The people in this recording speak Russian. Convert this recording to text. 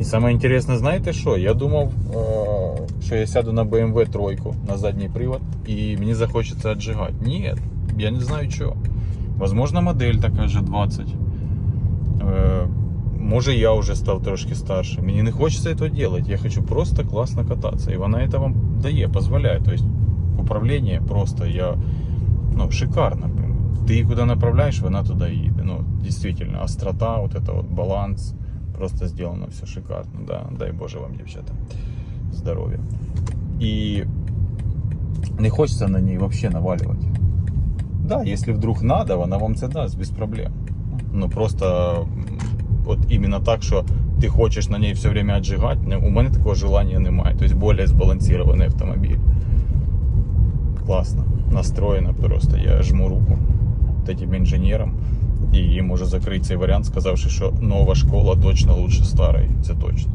І саме інтересне, знаєте що? Я думав, е, що я сяду на BMW тройку на задній привод і мені захочеться отжигати. Ні, я не знаю чого. Возможно, модель така же 20. Е, Може, я вже став трошки старше. Мені не хочеться цього робити. Я хочу просто класно кататися. І вона це вам дає, дозволяє. Тобто управління просто я ну, шикарно. блин. Ти її куди направляєш, вона туди їде. Ну, дійсно, острота, вот это вот баланс. Просто сделано все шикарно. Да. Дай Боже вам, дівчата. Здоров'я. І не хочеться на ній взагалі навалювати. Да, если вдруг надо, вона вам це дасть без проблем. Ну просто м, от іменно так, що ти хочеш на ній все время отжигати, не- у мене такого желання немає. Тобто більш збалансований автомобіль. Класно. Настроєно просто. Я жму руку этим інженерам. і її може закрити цей варіант, сказавши, що нова школа точно лучше старої. Це точно.